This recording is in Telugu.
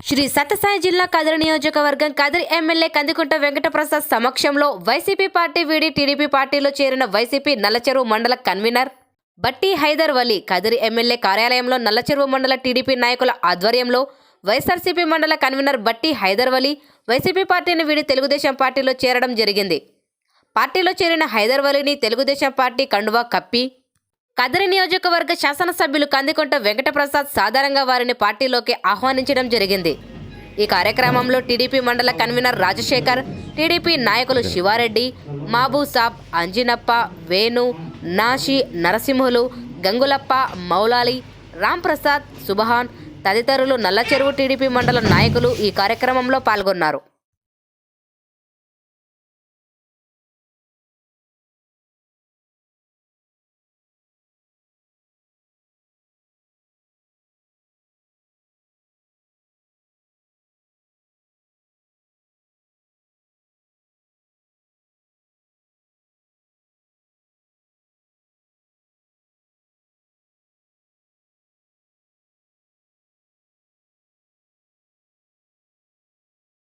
శ్రీ సత్యసాయి జిల్లా కదిరి నియోజకవర్గం కదిరి ఎమ్మెల్యే కందికుంట వెంకటప్రసాద్ సమక్షంలో వైసీపీ పార్టీ వీడి టీడీపీ పార్టీలో చేరిన వైసీపీ నల్లచెరువు మండల కన్వీనర్ బట్టి హైదర్ వలి కదిరి ఎమ్మెల్యే కార్యాలయంలో నల్లచెరువు మండల టీడీపీ నాయకుల ఆధ్వర్యంలో వైఎస్ఆర్సీపీ మండల కన్వీనర్ బట్టి హైదర్ వలీ వైసీపీ పార్టీని వీడి తెలుగుదేశం పార్టీలో చేరడం జరిగింది. పార్టీలో చేరిన హైదర్ వలీని తెలుగుదేశం పార్టీ కండువా కప్పి కదిరి నియోజకవర్గ శాసనసభ్యులు కందికొంట వెంకటప్రసాద్ సాధారణంగా వారిని పార్టీలోకి ఆహ్వానించడం జరిగింది. ఈ కార్యక్రమంలో టీడీపీ మండల కన్వీనర్ రాజశేఖర్ టీడీపీ నాయకులు శివారెడ్డి మాబూసాబ్ అంజినప్ప వేణు నాషి నరసింహులు గంగులప్ప మౌలాలి రాంప్రసాద్ సుబహాన్ తదితరులు నల్లచెరువు టీడీపీ మండల నాయకులు ఈ కార్యక్రమంలో పాల్గొన్నారు.